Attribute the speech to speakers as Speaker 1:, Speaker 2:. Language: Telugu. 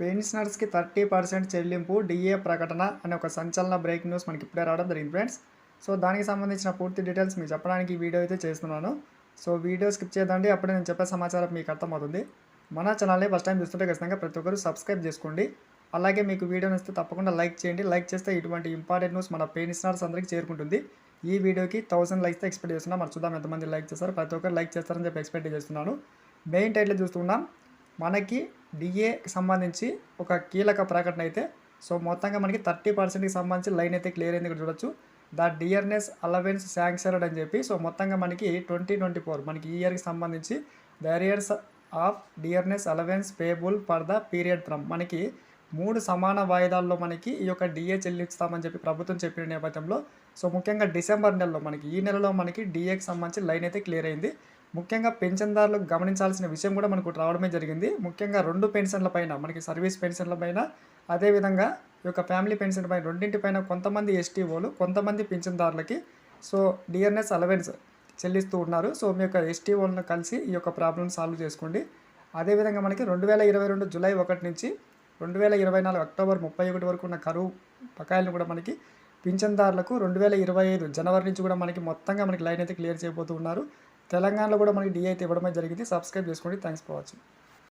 Speaker 1: పెన్షనర్స్కి థర్టీ పర్సెంట్ చెల్లింపు డిఏ ప్రకటన అనే ఒక సంచలన బ్రేక్ న్యూస్ మనకి ఇప్పుడే రావడం జరిగింది ఫ్రెండ్స్. సో దానికి సంబంధించిన పూర్తి డీటెయిల్స్ మీకు చెప్పడానికి ఈ వీడియో అయితే చేస్తున్నాను. సో వీడియో స్కిప్ చేద్దండి అప్పుడే నేను చెప్పే సమాచారం మీకు అర్థమవుతుంది. మన ఛానల్ని ఫస్ట్ టైం చూస్తుంటే ఖచ్చితంగా ప్రతి ఒక్కరు సబ్స్క్రైబ్ చేసుకోండి. అలాగే మీకు వీడియో నచ్చితే తప్పకుండా లైక్ చేయండి. లైక్ చేస్తే ఇటువంటి ఇంపార్టెంట్ న్యూస్ మన పెన్షనర్స్ అందరికీ చేరుకుంటుంది. ఈ వీడియోకి థౌసండ్ లైక్స్ ఎక్స్పెక్ట్ చేస్తున్నాం. మరి చూద్దాం ఎంతమంది లైక్ చేస్తారు. ప్రతి ఒక్కరు లైక్ చేస్తారని చెప్పి ఎక్స్పెక్ట్ చేస్తున్నాను. మెయిన్ టైటిల్ చూస్తున్నాం మనకి డిఏకి సంబంధించి ఒక కీలక ప్రకటన అయితే. సో మొత్తంగా మనకి థర్టీ పర్సెంట్కి సంబంధించి లైన్ అయితే క్లియర్ అయింది ఇక్కడ చూడొచ్చు. ద డియర్నెస్ అలవెన్స్ శాంక్షన్డ్ అని చెప్పి సో మొత్తంగా మనకి ట్వంటీ ట్వంటీ ఫోర్ మనకి ఈ ఇయర్కి సంబంధించి the arrears of dearness allowance payable for the period from మనకి మూడు సమాన వాయిదాల్లో మనకి ఈ యొక్క డిఏ చెల్లిస్తామని చెప్పి ప్రభుత్వం చెప్పిన నేపథ్యంలో. సో ముఖ్యంగా డిసెంబర్ నెలలో మనకి ఈ నెలలో మనకి డిఏకి సంబంధించి లైన్ అయితే క్లియర్ అయింది. ముఖ్యంగా పెన్షన్దారులు గమనించాల్సిన విషయం కూడా మనకు రావడమే జరిగింది. ముఖ్యంగా రెండు పెన్షన్ల పైన మనకి సర్వీస్ పెన్షన్ల పైన అదేవిధంగా ఈ యొక్క ఫ్యామిలీ పెన్షన్ పైన రెండింటిపైన కొంతమంది ఎస్టీఓలు కొంతమంది పెన్షన్దారులకి సో డిఎన్ఎస్ అలవెన్స్ చెల్లిస్తూ ఉన్నారు. సో మీ యొక్క ఎస్టీఓలను కలిసి ఈ యొక్క ప్రాబ్లమ్ సాల్వ్ చేసుకోండి. అదేవిధంగా మనకి రెండు వేల ఇరవై రెండు జూలై ఒకటి నుంచి రెండు వేల ఇరవై నాలుగు అక్టోబర్ ముప్పై ఒకటి వరకు ఉన్న కరువు బకాయిలను కూడా మనకి పింఛన్దారులకు రెండు వేల ఇరవై ఐదు జనవరి నుంచి కూడా మనకి మొత్తంగా మనకి లైన్ అయితే క్లియర్ చేయబోతున్నారు తెలంగాణలో కూడా మనకి డిఐ అయితే ఇవ్వడమే జరిగింది. సబ్స్క్రైబ్ చేసుకోండి. Thanks for watching